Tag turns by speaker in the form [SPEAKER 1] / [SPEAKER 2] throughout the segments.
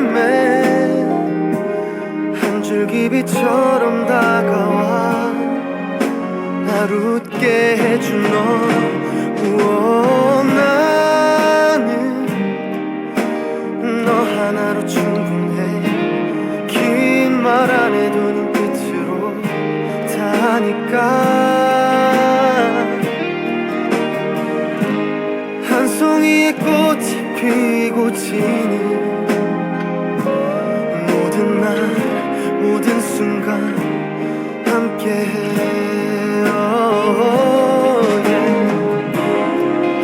[SPEAKER 1] 삶에 한 줄기 빛처럼 다가와 날 웃게 해준 너 우와, 나는 너 하나로 충분해 긴 말 안 해도 눈빛으로 다 하니까 한 송이의 꽃이 피고 지는 모든 순간 함께해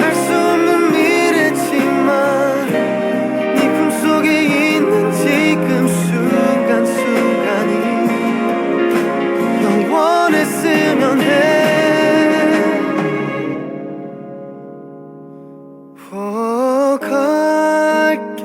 [SPEAKER 1] 알수 없는 미래지만 네 품속에 있는 지금 순간순간이 영원했으면 해. 어, 갈게